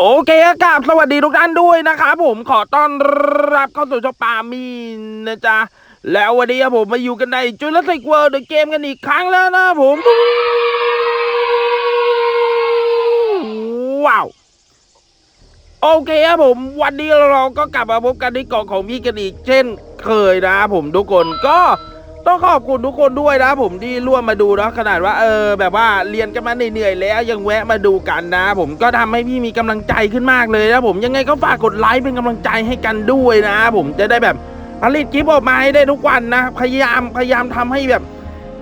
โอเคครับสวัสดีทุกท่านด้วยนะครับผมขอต้อนรับเข้าสู่ช่องปามีนนะจ๊ะ แล้ววันนี้ผมมาอยู่กันในจุลศิกเวิร์ดเกมกันอีกครั้งแล้วนะผม ว้าว โอเคครับผม วันนี้เราก็กลับมาพบกันที่เกาะของพี่กันอีกเช่นเคยนะครับผมทุกคนก็ ต้องขอบคุณทุกคนด้วยนะ ผมที่ร่วมมาดูนะขนาดว่าเออแบบว่าเรียนกันมาเหนื่อยๆแล้วยังแวะมาดูกันนะ ผมก็ทำให้พี่มีกำลังใจขึ้นมากเลยนะผมยังไงก็ฝากกดไลค์เป็นกำลังใจให้กันด้วยนะ ผมจะได้แบบผลิตคลิปออกมาให้ได้ทุกวันนะพยายามพยายามทำให้แบบ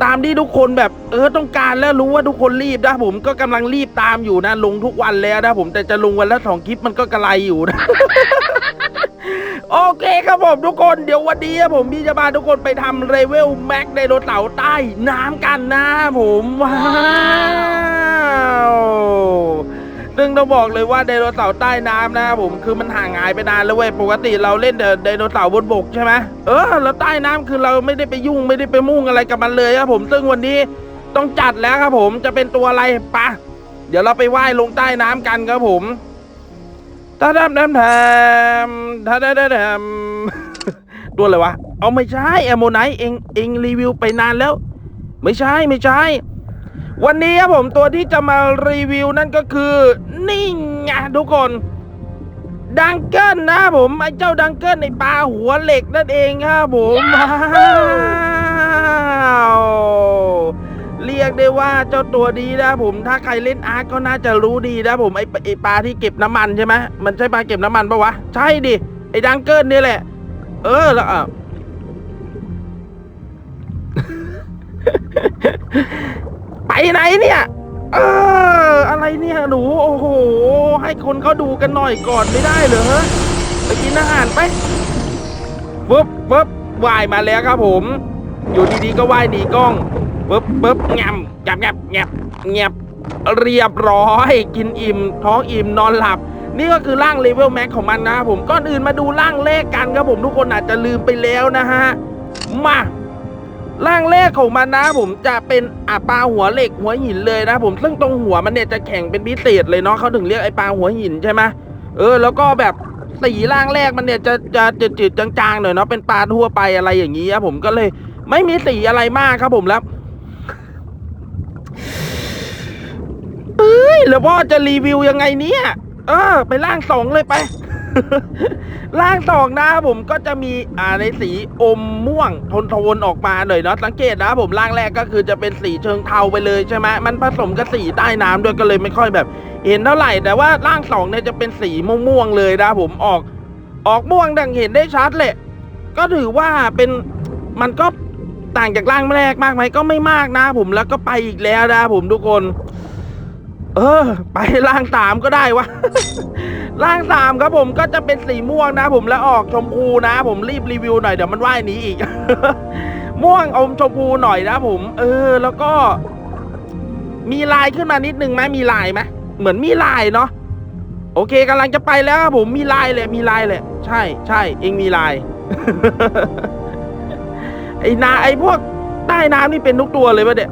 ตามที่ทุกคนแบบเออต้องการแล้วรู้ว่าทุกคนรีบนะผมก็กำลังรีบตามอยู่นะ ลงทุกวันแล้วนะผมแต่จะลงวันละสองคลิปมันก็กระไรอยู่นะ โอเคครับผมทุกคนเดี๋ยววันนี้ผมพี่จะพาทุกคนไปทำเรเวลแม็กไดโนเสาใต้น้ำกันนะผมว้าวซึ่งต้องบอกเลยว่าไดโนเสาร์ใต้น้ำนะผมคือมันห่างหายไปนานแล้วเว้ยปกติเราเล่นแต่ไดโนเสาร์บนบกใช่ไหมเออแล้วใต้น้ำคือเราไม่ได้ไปยุ่งไม่ได้ไปมุ่งอะไรกับมันเลยครับผมซึ่งวันนี้ต้องจัดแล้วครับผมจะเป็นตัวอะไรปะเดี๋ยวเราไปว่ายลงใต้น้ำกันครับผม ทาดามดามแถมทาดามแถมตัวอะไรวะ เอาไม่ใช่แอมโมไนท์เองเองรีวิวไปนานแล้ว ไม่ใช่ไม่ใช่ วันนี้ครับผมตัวที่จะมารีวิวนั่นก็คือ นี่ไงทุกคนดังเกิลนะผมไอ้เจ้าดังเกิลในปลาหัวเหล็กนั่นเองครับผม เรียกได้ว่าเจ้าตัวดีนะผมถ้าใครเล่นอาร์ตก็น่าจะรู้ดีนะผมไอปไอปลาที่เก็บน้ำมันใช่ไหมมันใช่ปลาเก็บน้ำมันปะวะใช่ดิไอดังเกิลนี่แหละ เออแล้วอะไปไหนเนี่ย เออ อะไรเนี่ยหนูโอ้โห ให้คนเขาดูกันหน่อยก่อนไม่ได้เหรอไปกินอาหารไปปึ๊บปึ๊บว่ายมาแล้วครับผม อยู่ดีๆก็ว่ายหนีกล้อง ปึ๊บปึ๊บงำงับงับงับงับเรียบร้อย กินอิ่ม ท้องอิ่มนอนหลับ นี่ก็คือร่างเลเวลแม็กของมันนะผมก่อนอื่นมาดูร่างแรกกันครับผมทุกคนอาจจะลืมไปแล้วนะฮะ มาร่างแรกของมันนะผมจะเป็นอาปลาหัวเหล็กหัวหินเลยนะผมซึ่งตรงหัวมันเนี่ยจะแข็งเป็นพิเศษเลยเนาะเขาถึงเรียกไอ้ปลาหัวหินใช่ไหมเออแล้วก็แบบสีร่างแรกมันเนี่ยจะจะจะจืดๆจางๆหน่อยเนาะเป็นปลาทั่วไปอะไรอย่างนี้ครับผมก็เลย ไม่มีสีอะไรมากครับผมแล้วเอ้ ยแล้วพ่อจะรีวิวยังไงเนี่ย เออ ไปร่างสองเลยไปร่างสองนะผมก็จะมีอ่าในสีอมม่วงโทนๆออกมาหน่อยเนาะสังเกตนะผมร่างแรกก็คือจะเป็นสีเชิงเทาไปเลยใช่ไหมมันผสมกับสีใต้น้ำด้วยก็เลยไม่ค่อยแบบ เห็นเท่าไหร่แต่ว่าร่างสองเนี่ยจะเป็นสีม่วงๆเลยนะผมออก ออกม่วงดังเห็นได้ชัดเลยก็ถือว่าเป็นมันก็ต่างจากร่างแรกมากไหมก็ไม่มากนะผมแล้วก็ไปอีกแล้วนะผมทุกคน เออ ไปร่างสามก็ได้วะร่างสามครับผมก็จะเป็นสีม่วงนะ ผมแล้วออกชมพูนะ ผมรีบรีวิวหน่อยเดี๋ยวมันว่ายหนีอีก ม่วงอมชมพูหน่อยนะผม เออ แล้วก็ มีลายขึ้นมานิดนึงไหมมีลายไหมเหมือนมีลายเนาะโอเคกำลังจะไปแล้วครับผมมีลายเลยมีลายเลยใช่ใช่เองมีลายไอ้นาไอ้พวกใต้น้ำนี่เป็นทุกตัวเลยปะเนี่ย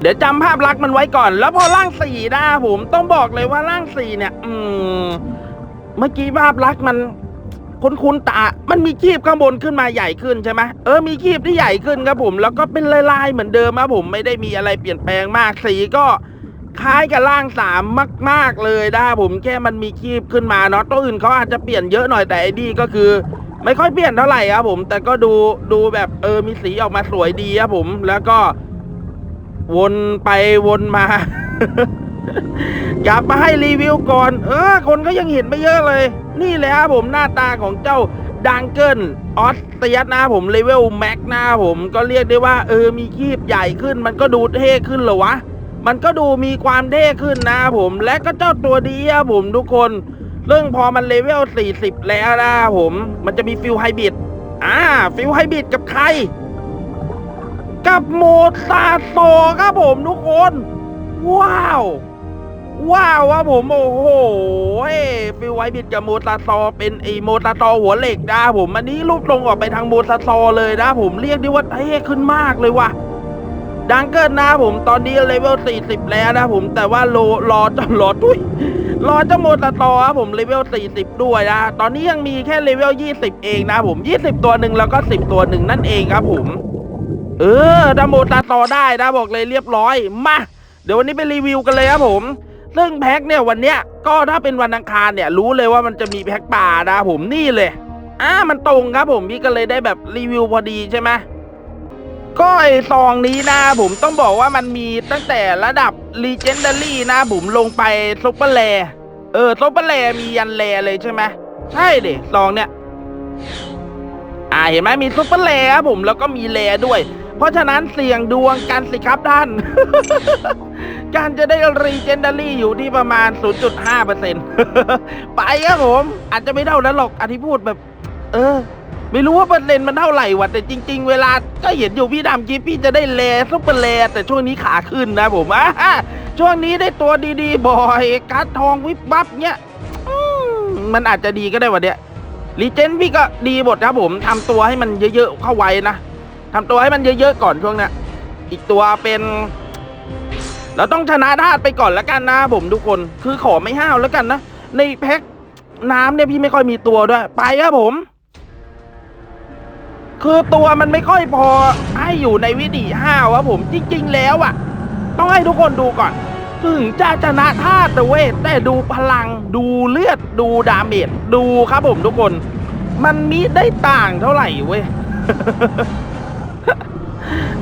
เดี๋ยวจำภาพลักษณ์มันไว้ก่อน แล้วพอร่างสี่นะผมต้องบอกเลยว่าร่างสี่เนี่ย อืม เมื่อกี้ภาพลักษณ์มันคุ้นๆตา มันมีคีบข้างบนขึ้นมาใหญ่ขึ้นใช่ไหมเออ มีคีบที่ใหญ่ขึ้นครับผม แล้วก็เป็นลายๆเหมือนเดิมครับผมไม่ได้มีอะไรเปลี่ยนแปลงมากสีก็คล้ายกับร่างสามมาก ๆเลยนะผมแค่มันมีคีบขึ้นมาเนาะตัวอื่นเขาอาจจะเปลี่ยนเยอะหน่อยแต่ไอ้นี่ก็คือ ไม่ค่อยเปลี่ยนเท่าไหร่ครับผม แต่ก็ดูดูแบบเออมีสีออกมาสวยดีครับผม แล้วก็ วนไปวนมา กลับมาให้รีวิวก่อน เออ คนก็ยังเห็นไม่เยอะเลย นี่แหละครับผมหน้าตาของเจ้าดังเกิลออสเตียสนะผมเลเวลแม็กนะผมก็เรียกได้ว่า เออมีคีบใหญ่ขึ้น มันก็ดูเท่ขึ้นเหรอวะ มันก็ดูมีความเท่ขึ้นนะผมและก็เจ้าตัวดีครับผมทุกคนเรื่องพอมันเลเวล40 แล้วนะผม มันจะมีฟิลไฮบริดอ่าฟิลไฮบริดกับใคร กับโมซาโซครับผมทุกคน ว้าว ว้าวครับผมโอ้โหฟิลไวบิดกับโมซาโซเป็นไอโมซาโซหัวเหล็กนะผมอันนี้รูปตรงออกไปทางโมซาโซเลยนะผมเรียกได้ว่าเท่ขึ้นมากเลยว่ะดังเกินนะผมตอนนี้เลเวล 40 แล้วนะผมแต่ว่าโลรอจะรอทุยรอจะโมตตอครับผมเลเวล 40 ด้วยนะ ตอนนี้ยังมีแค่เลเวล 20 เองนะผม 20 ตัวหนึ่งแล้วก็ 10 ตัวหนึ่งนั่นเองครับผม เออดัมโมตาต่อได้นะบอกเลยเรียบร้อยมาเดี๋ยววันนี้ไปรีวิวกันเลยครับผมซึ่งแพ็คเนี่ยวันเนี้ยก็ถ้าเป็นวันอังคารเนี่ยรู้เลยว่ามันจะมีแพ็คป่านะผมนี่เลยอ่ามันตรงครับผมพี่ก็เลยได้แบบรีวิวพอดีใช่ไหมก็ไอซองนี้นะผมต้องบอกว่ามันมีตั้งแต่ระดับ Legendary นะผมลงไปซุปเปอร์แลเออซุปเปอร์แลมียันแลเลยใช่ไหมใช่ดิซองเนี่ยอ่าเห็นไหมมีซุปเปอร์แลครับผมแล้วก็มีแลด้วย เพราะฉะนั้นเสี่ยงดวงกันสิครับท่าน การจะได้รีเจนดารี่อยู่ที่ประมาณ 0.5เปอร์เซ็นไปครับผม อาจจะไม่เท่านั้นหรอกอันที่พูดแบบ เออ ไม่รู้ว่าเปอร์เซ็นต์มันเท่าไหร่วะแต่จริง ๆ เวลาก็เห็นอยู่พี่ดำกิ๊บพี่จะได้แลซุปเปอร์แลแต่ช่วงนี้ขาขึ้นนะผมอะช่วงนี้ได้ตัวดีๆบ่อยการ์ดทองวิบวับเนี้ยมันอาจจะดีก็ได้วันเนี้ยรีเจนพี่ก็ดีหมดครับผมทำตัวให้มันเยอะๆเข้าไว้นะ ทำตัวให้มันเยอะๆก่อนช่วงเนี้ยอีกตัวเป็นเราต้องชนะธาตุไปก่อนแล้วกันนะผมทุกคนคือขอไม่ห้าวแล้วกันนะในแพ็คน้ำเนี่ยพี่ไม่ค่อยมีตัวด้วย ไปครับผม คือตัวมันไม่ค่อยพอให้อยู่ในวิถีห้าวครับผมจริง ๆ แล้วอะ่ะ ต้องให้ทุกคนดูก่อน ถึงจะชนะธาตุเว้ยแต่ดูพลังดูเลือดดูดาเมจดูครับผมทุกคน มันมิได้ต่างเท่าไหร่เว้ย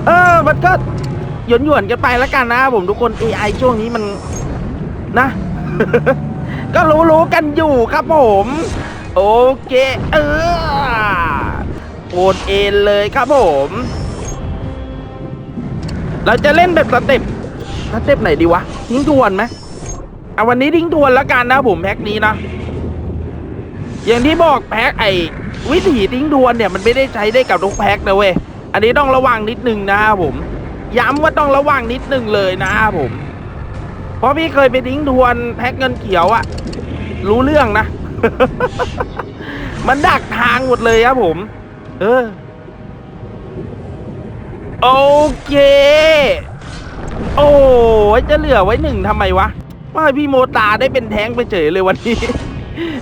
เออ มันก็หยวนหยวนกันไปแล้วกันนะผมทุกคน AI ช่วงนี้มันนะ ก็รู้ๆกันอยู่ครับผม โอเค เออโอนเอ็นเลยครับผม เราจะเล่นแบบสเต็ปสเต็ปไหนดีวะ ทิ้งทวนไหมเอาวันนี้ทิ้งทวนแล้วกันนะผมแพ็คนี้นะอย่างที่บอกแพ็คไอวิถีทิ้งทวนเนี่ยมันไม่ได้ใช้ได้กับทุกแพ็คนะเว้ย อันนี้ต้องระวังนิดนึงนะครับผม ย้ำว่าต้องระวังนิดนึงเลยนะครับผม เพราะพี่เคยไปทิ้งทวนแพ็คเงินเขียวอะรู้เรื่องนะ มันดักทางหมดเลยครับผม เออ โอเค โอ้ยจะเหลือไว้หนึ่งทำไมวะว่าพี่โมตาได้เป็นแท้งไปเฉยเลยวันนี้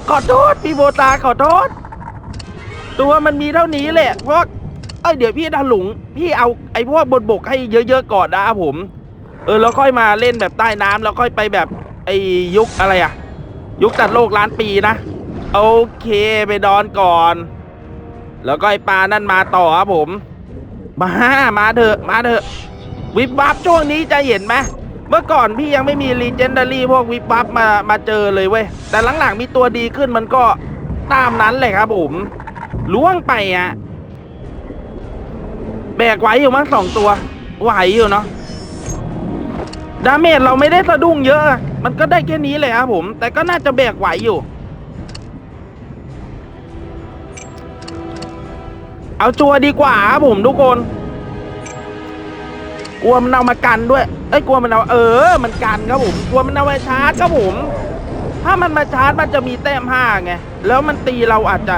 ขอโทษ พี่โมตาขอโทษ ตัวมันมีเท่านี้แหละเพราะ เอ้ยเดี๋ยวพี่ดาหลุง พี่เอาไอ้พวกบนบกให้เยอะๆก่อนนะครับผม เออแล้วค่อยมาเล่นแบบใต้น้ำแล้วค่อยไปแบบไอ้ยุคอะไรอะยุคตัดโลกล้านปีนะโอเคไปดอนก่อน แล้วก็ไอ้ปลานั่นมาต่อครับผม มามาเถอะมาเถอะ วิบวับช่วงนี้จะเห็นไหมเมื่อก่อนพี่ยังไม่มีรีเจนดารี่พวกวิบวับมามาเจอเลยเว้ยแต่หลังๆมีตัวดีขึ้นมันก็ตามนั้นเลยครับผมล่วงไปอะ แบกไหวอยู่มั้งสองตัว ไหวอยู่เนาะดาเมจเราไม่ได้สะดุ้งเยอะ มันก็ได้แค่นี้เลยครับผม แต่ก็น่าจะแบกไหวอยู่ เอาจัวดีกว่าครับผมทุกคน กลัวมันเอามากันด้วยเอ้ยกลัวมันเอาเออ มันกันครับผม กลัวมันเอาไปชาร์จครับผม ถ้ามันมาชาร์จมันจะมีแต้มห้าไง แล้วมันตีเราอาจจะ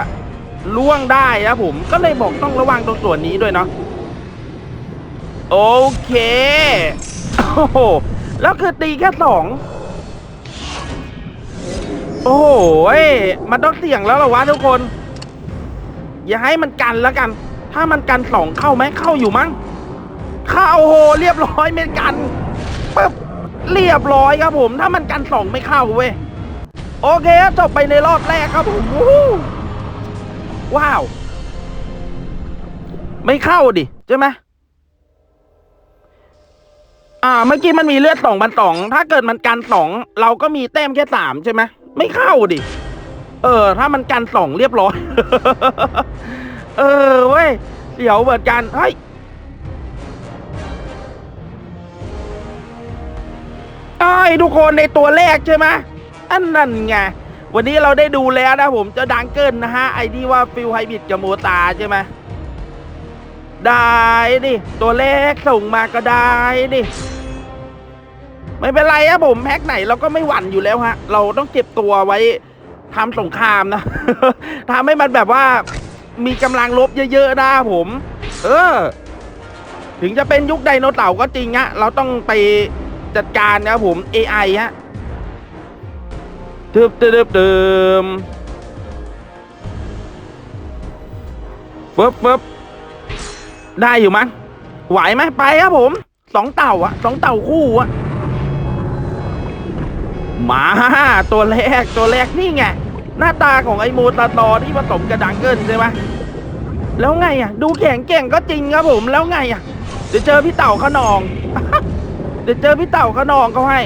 ล่วงได้ครับผม ก็เลยบอกต้องระวังตรงส่วนนี้ด้วยเนาะ โอเค โอ้โห แล้วคือตีแค่สอง โอ้โหยมันต้องเสี่ยงแล้วหรอวะทุกคน อย่าให้มันกันแล้วกัน ถ้ามันกันสองเข้าไหมเข้าอยู่มั้ง เข้าโห เรียบร้อยเม็นกันปึ๊บเรียบร้อยครับผม ถ้ามันกันสองไม่เข้าเว้ย โอเคครับจบไปในรอบแรกครับผมว้าว ไม่เข้าดิ ใช่ไหม อ่า เมื่อกี้มันมีเลือดสองพันสอง ถ้าเกิดมันกันสอง เราก็มีแต้มแค่สามใช่ไหมไม่เข้าดิ เออ ถ้ามันกันสองเรียบร้อย เออเว้ยเดี๋ยวเหมือนกันเฮ้ยไอ้ยทุกคนในตัวแรกใช่ไหมอันนั้นไง วันนี้เราได้ดูแล้วนะผมจะดังเกิลนะฮะ ไอ้ที่ว่าฟิลไฮบริดกับโมตาใช่ไหมได้ดิ ตัวแรกส่งมาก็ได้ดิ ไม่เป็นไรครับผมแพ็คไหนเราก็ไม่หวั่นอยู่แล้วฮะ เราต้องเก็บตัวไว้ทำสงครามนะทำให้มันแบบว่ามีกำลังลบเยอะๆนะผม เออ ถึงจะเป็นยุคไดโนเสาร์ก็จริงฮะเราต้องไปจัดการนะครับผม AI ฮะตึบตึบตึบตึมฟึบฟึบได้อยู่มั้งไหวไหมไปครับผมสองเต่าอะสองเต่าคู่อะ มาตัวแรกตัวแรกนี่ไง หน้าตาของไอ้โมตาตอที่ผสมกับดังเกิลใช่ไหมแล้วไงอะ ดูแข็งแกร่งก็จริงครับผมแล้วไงอะเดี๋ยวเจอพี่เต่าขนอง เดี๋ยวเจอพี่เต่าขนองเขาให้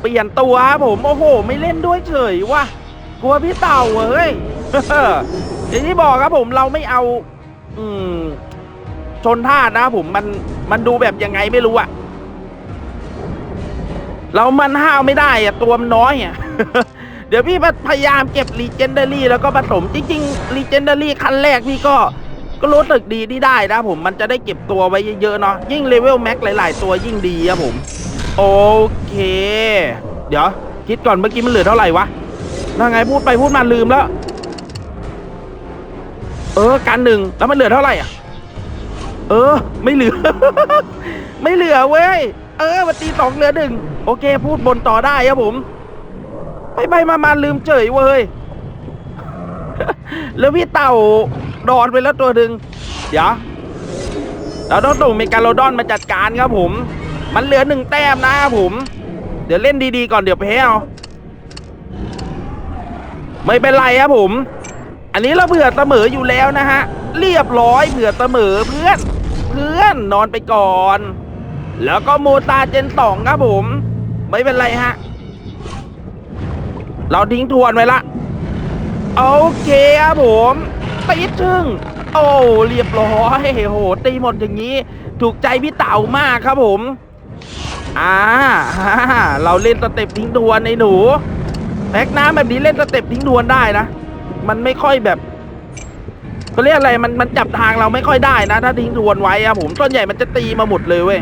เปลี่ยนตัวครับผมโอ้โห ไม่เล่นด้วยเฉยว่ะกลัวพี่เต่าเฮ้ยอย่างที่บอกครับผมเราไม่เอา อืมชนท่านะผมมันมันดูแบบยังไงไม่รู้อะ เรามันห้าวไม่ได้อะตัวมันน้อยอะเดี๋ยวพี่พยายามเก็บรีเจนเดอรี่แล้วก็ผสมจริงๆรีเจนเดอรี่คันแรกพี่ก็ก็รู้สึกดีที่ได้นะผมมันจะได้เก็บตัวไว้เยอะๆเนาะยิ่งเลเวลแม็กหลาย ๆ ตัวยิ่งดีครับผม โอเค เดี๋ยว คิดก่อนเมื่อกี้มันเหลือเท่าไหร่วะแล้วไงพูดไปพูดมาลืมแล้ว เออการหนึ่งแล้วมันเหลือเท่าไหร่อะ เออ ไม่เหลือ ไม่เหลือเว้ย เออมาตีสองเหลือหนึ่งโอเค พูดบนต่อได้ครับผม ไปไปมามาลืมเฉยเว้ย แล้วพี่เต่าดอนไปแล้วตัวหนึ่งเดี๋ยวเราต้องส่งเมกาโลดอนมาจัดการครับผม มันเหลือหนึ่งแต้มนะครับผม เดี๋ยวเล่นดีๆก่อนเดี๋ยวแพ้เอาไม่เป็นไรครับผม อันนี้เราเผื่อเสมออยู่แล้วนะฮะ เรียบร้อยเผื่อเสมอเพื่อน เพื่อนนอนไปก่อน แล้วก็โมตาเจนสองครับผม ไม่เป็นไรฮะ เราทิ้งทวนไว้ละ โอเคครับผมตีถึงโอ้เรียบร้อยโหตีหมดอย่างนี้ ถูกใจพี่เต่ามากครับผม อ่า เราเล่นสเต็ปทิ้งทวนในหนูแพ็กน้ำแบบนี้เล่นสเต็ปทิ้งทวนได้นะ มันไม่ค่อยแบบเขาเรียกอะไรมันมันจับทางเราไม่ค่อยได้นะ ถ้าทิ้งทวนไว้อะผมส่วนใหญ่มันจะตีมาหมดเลยเว้ย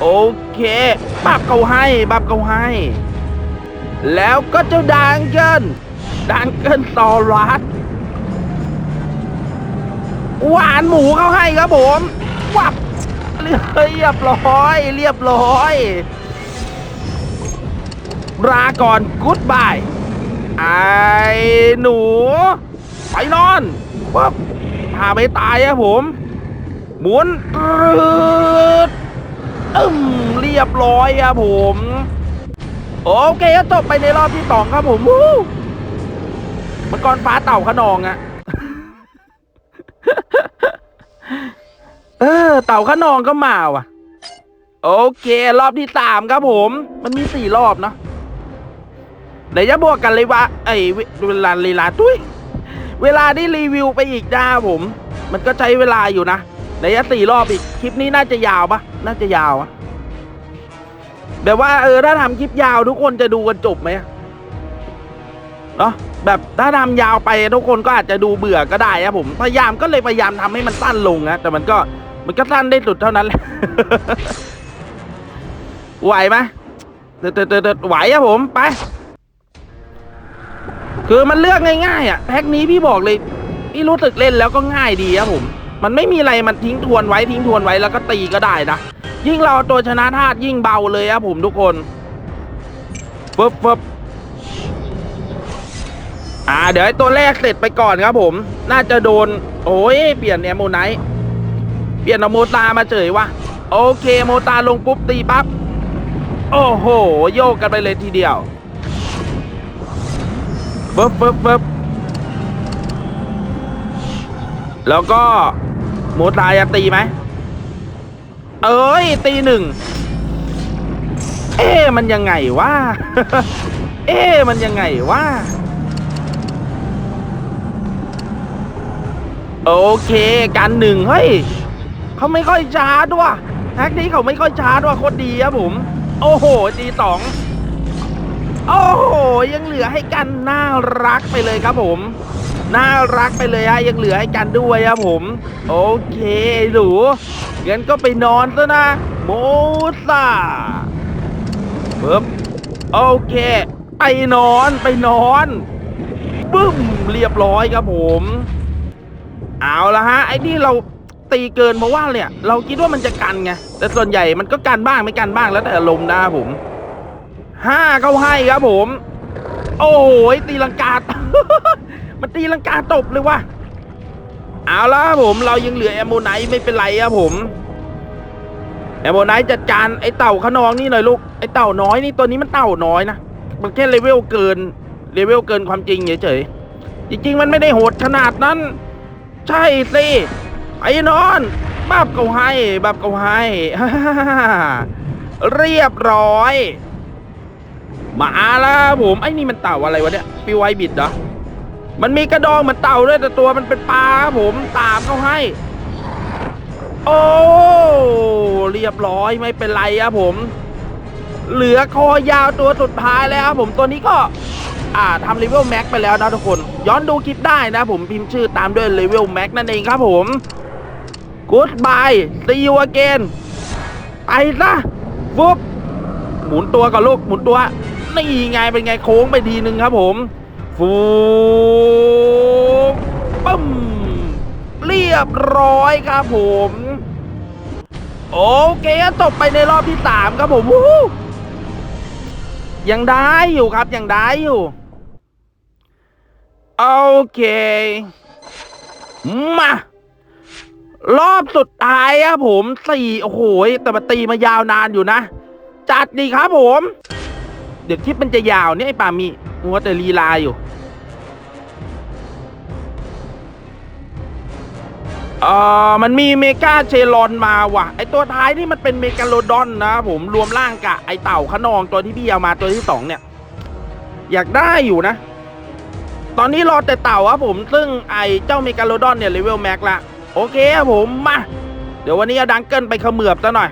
โอเคบับเขาให้บับเขาให้ แล้วก็เจ้าดังเกิลดังเกิลตอรัสหวานหมูเขาให้ครับผมวับเรียบร้อย เรียบร้อยลาก่อนกู๊ดบายไอ้หนู ไปนอนปั๊บพาไปตายอะผม หมุนกรึด อึ้มเรียบร้อยอะผม โอเคก็จบไปในรอบที่สองครับผมวู้มังกรฟ้าเต่าขนองอะเออ เต่าขนองก็มาว่ะ โอเค รอบที่สามครับผม มันมีสี่รอบเนาะเดี๋ยวจะบวกกันเลยวะไอ้เวลาเวลาตุ้ยเวลาที่รีวิวไปอีกนะผม มันก็ใช้เวลาอยู่นะ เดี๋ยะสี่รอบอีก คลิปนี้น่าจะยาวปะน่าจะยาวอะแบบว่าเออถ้าทำคลิปยาวทุกคนจะดูกันจบไหมเนาะแบบถ้าทำยาวไปทุกคนก็อาจจะดูเบื่อก็ได้ครับผมพยายามก็เลยพยายามทำให้มันสั้นลงนะแต่มันก็มันก็สั้นได้สุดเท่านั้นแหละไหวไหมเดเติร์ดเดไหวอะผมไป คือมันเลือกง่ายๆอะแพ็กนี้พี่บอกเลย พี่รู้สึกเล่นแล้วก็ง่ายดีครับผม มันไม่มีอะไรมันทิ้งทวนไว้ทิ้งทวนไว้แล้วก็ตีก็ได้นะยิ่งเราตัวชนะธาตุยิ่งเบาเลยครับผมทุกคนฟึบฟึบอ่า เดี๋ยวไอ้ตัวแรกเสร็จไปก่อนครับผม น่าจะโดน โอ้ยเปลี่ยนแอมโมไนท์เปลี่ยนเอาโมตามาเฉยวะโอเคโมตาลงปุ๊บตีปั๊บโอ้โห โยกกันไปเลยทีเดียวปึ๊บปึ๊บปึ๊บแล้วก็ มตายจะตีไหม เอ้ย ตีหนึ่ง เอ๊มันยังไงวะ เอ๊มันยังไงวะ โอเคการหนึ่งเฮ้ยเขาไม่ค่อยช้าด้วยแท็กนี้เขาไม่ค่อยช้าด้วยโคตรดีครับผม โอ้โหตีสองโอ้โหยังเหลือให้กันน่ารักไปเลยครับผม น่ารักไปเลยฮะยังเหลือให้กันด้วยครับผม โอเคหนูงั้นก็ไปนอนซะนะโมซาปึ๊บโอเค ไปนอนไปนอนบึ้มเรียบร้อยครับผม เอาละฮะไอ้นี่เราตีเกินเพราะว่าเนี่ย เราคิดว่ามันจะกันไงแต่ส่วนใหญ่มันก็กันบ้างไม่กันบ้างแล้วแต่อารมณ์นะครับผมห้าเข้าให้ครับผม โอ้ยตีลังกา มันตีลังกาตบเลยว่ะเอาละผมเรายังเหลือแอมโมไนท์ไม่เป็นไรครับผม แอมโมไนท์จัดการไอเต่าขนองนี่หน่อยลูกไอเต่าน้อยนี่ตัวนี้มันเต่าน้อยนะมันแค่เลเวลเกินเลเวลเกินความจริงเฉยๆจริงๆมันไม่ได้โหดขนาดนั้น ใช่สิไอ้นอนบับเขาให้บับเขาให้เรียบร้อย มาแล้วผมไอ้นี่มันเต่าอะไรวะเนี่ยปิวไวบิดเหรอ มันมีกระดองเหมือนเต่าด้วยแต่ตัวมันเป็นปลาครับผมตามเขาให้ โอ้เรียบร้อยไม่เป็นไรครับผม เหลือคอยาวตัวสุดท้ายแล้วครับผมตัวนี้ก็ อ่าทำเลเวลแม็กไปแล้วนะทุกคน ย้อนดูคลิปได้นะผมพิมพ์ชื่อตามด้วยเลเวลแม็กนั่นเองครับผม Goodbye see you again ไปซะฟุบหมุนตัวก่อนลูกหมุนตัวนี่ไงเป็นไงโค้งไปทีนึงครับผม ฟูปึ้มเรียบร้อยครับผม โอเคจบไปในรอบที่สามครับผมยังได้อยู่ครับ ยังได้อยู่ โอเค มารอบสุดท้ายครับผมสี่โอ้โหแต่มาตีมายาวนานอยู่นะ จัดดีครับผม เดี๋ยวคลิปมันจะยาวเนี่ยไอ้ปามีมัวแต่ลีลาอยู่ เอ่อมันมีเมกาเชลอนมาว่ะ ไอตัวท้ายนี่มันเป็นเมกาโลดอนนะผมรวมร่างกะไอเต่าขนองตัวที่พี่เอามาตัวที่สองเนี่ย อยากได้อยู่นะ ตอนนี้รอแต่เต่าครับผมซึ่งไอเจ้าเมกาโลดอนเนี่ยเลเวลแม็กละโอเคครับผมมาเดี๋ยววันนี้เอาดังเกิลไปเขมือบซะหน่อย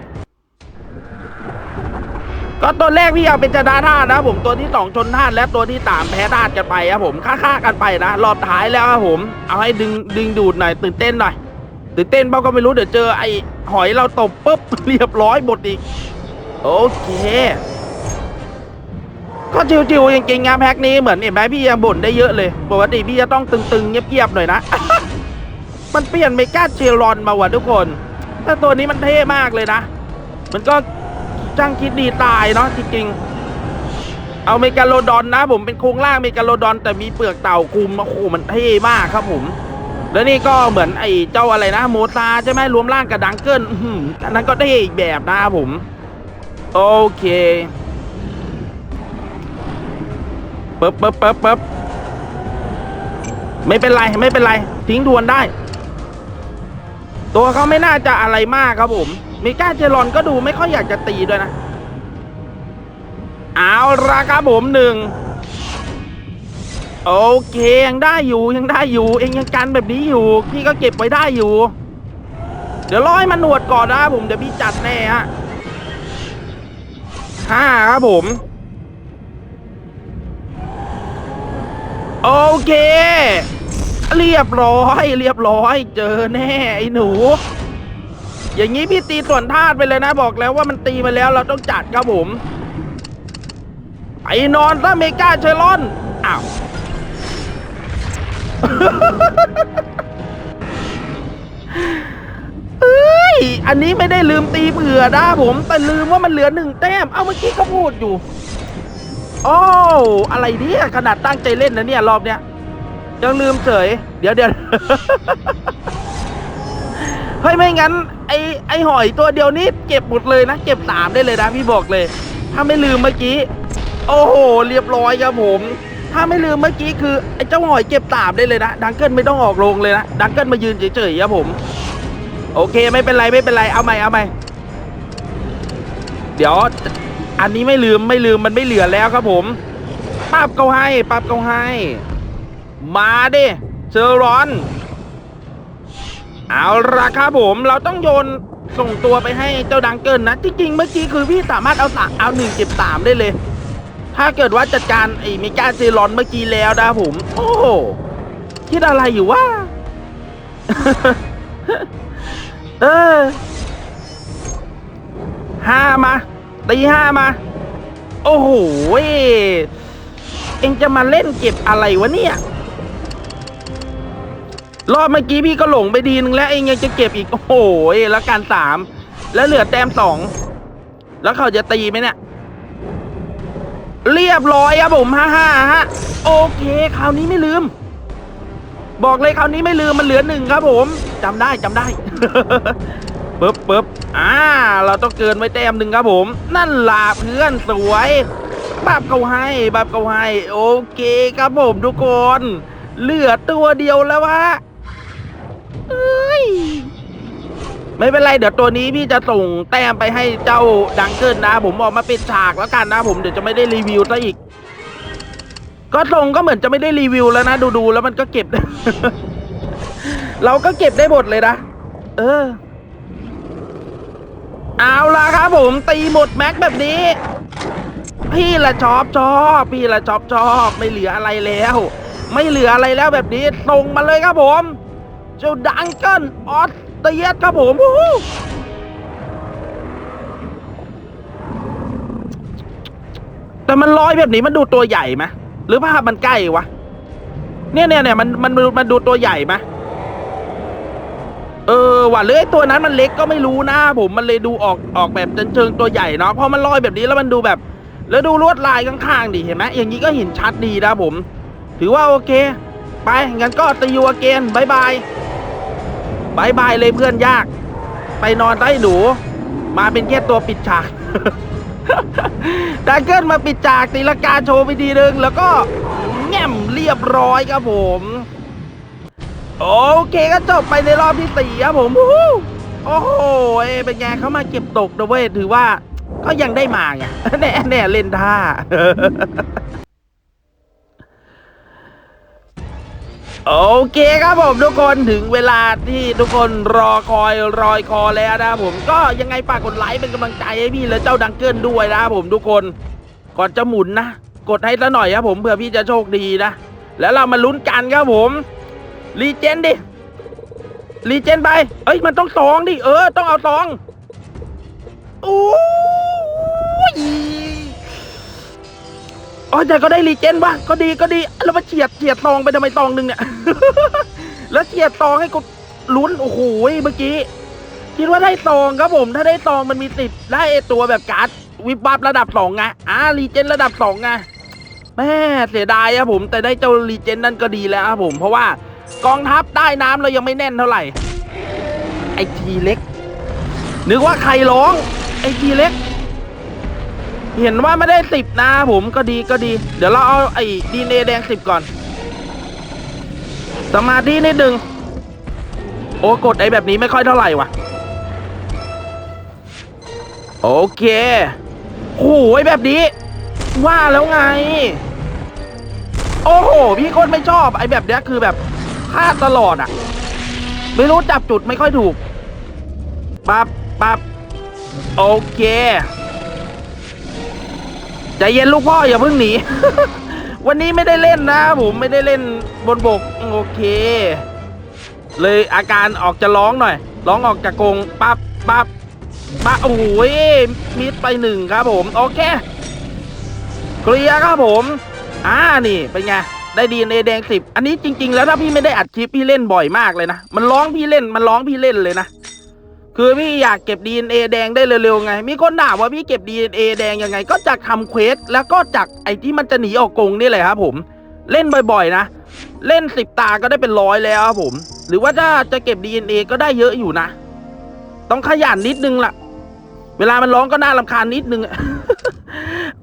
ก็ตัวแรกพี่เอาเป็นจดาธาตุนะผมตัวที่สองชนธาตุและตัวที่สามแพ้ธาตุกันไปครับผมค่าๆกันไปนะรอบท้ายแล้วครับผม เอาให้ดึงดึงดูดหน่อยตื่นเต้นหน่อย ตื่นเต้นเปล่าก็ไม่รู้เดี๋ยวเจอไอ้หอยเราตบปุ๊บเรียบร้อยหมดอีก โอเคก็จิวๆจริงๆงานแพ็กนี้เหมือนเห็นไหมพี่ยังบ่นได้เยอะเลยปกติพี่จะต้องตึงๆเงียบๆหน่อยนะ มันเปลี่ยนเมกาเจลอนมาว่ะทุกคน แต่ตัวนี้มันเท่มากเลยนะ มันก็ช่างคิดดีตายเนาะจริงๆ เอาเมกาโลดอนนะ ผมเป็นโครงร่างเมกาโลดอน แต่มีเปลือกเต่าคุมโอ้โหมันเท่มากครับผม แล้วนี่ก็เหมือนไอ้เจ้าอะไรนะโมซาใช่ไหมรวมร่างกับดังเกิลอืมอันนั้นก็เท่อีกแบบนะครับผม โอเคปึ๊บปึ๊บปึ๊บปึ๊บไม่เป็นไรไม่เป็นไร ทิ้งทวนได้ ตัวเขาไม่น่าจะอะไรมากครับผมมิก้าเจรอนก็ดูไม่ค่อยอยากจะตีด้วยนะ เอาละครับผมหนึ่ง โอเคยังได้อยู่ยังได้อยู่เองยังกันแบบนี้อยู่ พี่ก็เก็บไว้ได้อยู่ เดี๋ยวร้อให้มันหนวดก่อนนะผมเดี๋ยวพี่จัดแน่ฮะห้าครับผม โอเค เรียบร้อย เรียบร้อย เจอแน่ไอ้หนู อย่างนี้พี่ตีส่วนธาตุไปเลยนะบอกแล้วว่ามันตีมาแล้วเราต้องจัดครับผมไอ้นอนซะเมกาเชลอนอ้าว เอ้ย อันนี้ไม่ได้ลืมตีเผื่อนะผม แต่ลืมว่ามันเหลือหนึ่งแต้ม เอ้าเมื่อกี้ก็พูดอยู่ โอ้ อะไรเนี่ยขนาดตั้งใจเล่นนะเนี่ย รอบเนี้ยยังลืมเฉย เดี๋ยวเดี๋ยวเฮ้ยไม่งั้น ไอไอหอยตัวเดียวนี้เก็บหมดเลยนะ เก็บสามได้เลยนะพี่บอกเลย ถ้าไม่ลืมเมื่อกี้ โอ้โห เรียบร้อยครับผม ถ้าไม่ลืมเมื่อกี้คือไอ้เจ้าหอยเก็บสามได้เลยนะดังเกิลไม่ต้องออกโรงเลยนะดังเกิลมายืนเฉยๆครับผม โอเคไม่เป็นไรไม่เป็นไรเอาใหม่เอาใหม่เดี๋ยวอันนี้ไม่ลืมไม่ลืมมันไม่เหลือแล้วครับผมปั๊บเขาให้ปั๊บเขาให้ มาดิเชอร์รอน เอาละครับผมเราต้องโยนส่งตัวไปให้เจ้าดังเกิลนะจริงๆเมื่อกี้คือพี่สามารถเอาสาเอาหนึ่งเก็บสามได้เลย ถ้าเกิดว่าจัดการไอ้มิกาเซรอนเมื่อกี้แล้วนะผม โอ้โหคิดอะไรอยู่วะเออห้ามาตีห้ามา โอ้โหเอ็งจะมาเล่นเก็บอะไรวะเนี่ยรอบเมื่อกี้พี่ก็หลงไปดีนึงแล้วเองยังจะเก็บอีก โอ้โหแล้วการสามแล้วเหลือแต้มสองแล้วเขาจะตีไหมเนี่ย เรียบร้อยครับผมฮ่าฮ่าฮะโอเค คราวนี้ไม่ลืม บอกเลยคราวนี้ไม่ลืมมันเหลือหนึ่งครับ ผมจำได้จำได้ปึ๊บปึ๊บอ่า เราต้องเกินไว้แต้มหนึ่งครับผม นั่นล่ะเพื่อนสวยบับเขาให้บับเขาให้ โอเคครับผมทุกคน เหลือตัวเดียวแล้ววะเอ้ย ไม่เป็นไรเดี๋ยวตัวนี้พี่จะส่งแต้มไปให้เจ้าดังเกิลนะ ผมออกมาเป็นฉากแล้วกันนะ ผมเดี๋ยวจะไม่ได้รีวิวซะอีก ก็ส่งก็เหมือนจะไม่ได้รีวิวแล้วนะ ดูๆแล้วมันก็เก็บ เราก็เก็บได้หมดเลยนะ เออ เอาล่ะครับผมตีหมดแม็กแบบนี้ พี่ละชอบชอบพี่ละชอบชอบไม่เหลืออะไรแล้ว ไม่เหลืออะไรแล้วแบบนี้ส่งมาเลยครับผม เจ้าดังเกิลออส เตียสครับผมแต่มันลอยแบบนี้มันดูตัวใหญ่ไหมหรือภาพมันใกล้วะ เนี่ยเนี่ยเนี่ยมันมันมันดูตัวใหญ่ไหมเออว่ะหรือไอ้ตัวนั้นมันเล็กก็ไม่รู้นะผมมันเลยดูออกออกแบบเชิงตัวใหญ่เนาะพอมันลอยแบบนี้แล้วมันดูแบบ แล้วดูลวดลายข้างๆดิเห็นไหมอย่างนี้ก็เห็นชัดดีนะผม ถือว่าโอเค ไปงั้นก็ตียูเกนบายบาย บายบายเลยเพื่อนยาก ไปนอนใต้หนู มาเป็นแค่ตัวปิดฉากดังเกิลมาปิดฉากตีลกาโชว์ไปทีนึง แล้วก็แง่มเรียบร้อยครับผม โอเคก็จบไปในรอบที่สี่ครับผมโอ้โหเป็นไงเขามาเก็บตกนะเว้ยถือว่าก็ยังได้มาไงแน่แน่เล่นท่า โอเคครับผมทุกคนถึงเวลาที่ทุกคนรอคอยรอยคอแล้วนะผมก็ยังไงฝากกดไลค์เป็นกำลังใจให้พี่และเจ้าดังเกิลด้วยนะผมทุกคนก่อนจะหมุนนะ กดให้ซะหน่อยครับผมเผื่อพี่จะโชคดีนะ แล้วเรามาลุ้นกันครับผมรีเจนดิรีเจนไป เอ้ยมันต้องสองดิ เออ ต้องเอาสองโอ้ย โอ้ยแต่ก็ได้รีเจนว่ะก็ดีก็ดีแล้วมาเฉียดเฉียดตองไปทำไมตองหนึ่งเนี่ย แล้วเฉียดตองให้กูลุ้นโอ้โหเมื่อกี้ คิดว่าได้ตองครับผม ถ้าได้ตองมันมีสิทธิ์ได้ไอตัวแบบการ์ดวิบวับระดับสองไงอ่ารีเจนระดับสองไงแม่เสียดายครับผม แต่ได้เจ้ารีเจนนั่นก็ดีแล้วครับผม เพราะว่ากองทัพใต้น้ำเรายังไม่แน่นเท่าไหร่ไอทีเล็กนึกว่าใครร้องไอทีเล็ก เห็นว่าไม่ได้สิบนะผมก็ดีก็ดี เดี๋ยวเราเอาไอ้ดีเนแดงสิบก่อน สมาธินิดนึง โอ้กดไอ้แบบนี้ไม่ค่อยเท่าไหร่วะโอเคโอ้ยแบบนี้ ว่าแล้วไง โอ้โห พี่คนไม่ชอบไอ้แบบเนี้ยคือแบบพลาดตลอดอะ ไม่รู้จับจุดไม่ค่อยถูกปับปับโอเค ใจเย็นลูกพ่ออย่าเพิ่งหนี วันนี้ไม่ได้เล่นนะผมไม่ได้เล่นบนบกโอเค เลยอาการออกจะร้องหน่อย ร้องออกจากกรงปั๊บปั๊บปั๊บโอ้โหมิดไปหนึ่งครับผมโอเคเคลียร์ครับผมอ่านี่เป็นไงได้ดีเอแดงสิบอันนี้จริง ๆ แล้วถ้าพี่ไม่ได้อัดคลิปพี่เล่นบ่อยมากเลยนะ มันร้องพี่เล่นมันร้องพี่เล่นเลยนะ คือพี่อยากเก็บ DNA แดงได้เร็วๆไง มีคนถามว่าพี่เก็บ DNA แดงยังไง ก็จากทำเควสแล้วก็จากไอ้ที่มันจะหนีออกกงนี่แหละครับผมเล่นบ่อยๆนะ เล่นสิบตาก็ได้เป็นร้อยแล้วครับผม หรือว่าถ้าจะเก็บ DNA ก็ได้เยอะอยู่นะ ต้องขยันนิดนึงล่ะ เวลามันร้องก็น่ารำคาญนิดนึง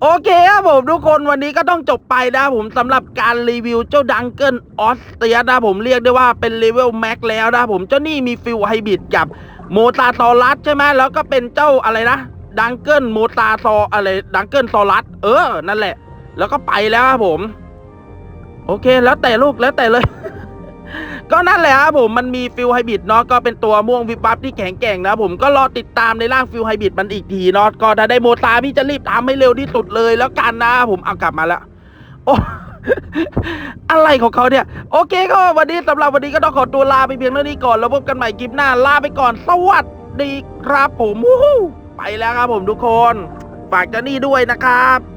โอเคครับผมทุกคนวันนี้ก็ต้องจบไปนะผมสำหรับการรีวิวเจ้าดังเกิลออสเตียนะผมเรียกได้ว่าเป็นเลเวลแม็กแล้วนะผมเจ้านี่มีฟิลไฮบริดกับ โมตาซอรัสใช่ไหมแล้วก็เป็นเจ้าอะไรนะดังเกิลโมตาซออะไรดังเกิลซอรัสเออ นั่นแหละ แล้วก็ไปแล้วครับผม โอเค แล้วแต่ลูกแล้วแต่เลย ก็นั่นแหละครับผมมันมีฟิลไฮบริดเนาะก็เป็นตัวม่วงวิบวับที่แข็งแกร่งนะผมก็รอติดตามในร่างฟิลไฮบริดมันอีกทีเนาะก็ถ้าได้โมตาพี่จะรีบทำให้เร็วที่สุดเลยแล้วกันนะผมเอากลับมาแล้วโอ้ อะไรของเขาเนี่ย โอเคก็วันนี้สำหรับวันนี้ก็ต้องขอตัวลาไปเพียงเท่านี้ก่อนแล้วพบกันใหม่คลิปหน้าลาไปก่อนสวัสดีครับผมไปแล้วครับผมทุกคน ฝากเจ้านี่ด้วยนะครับ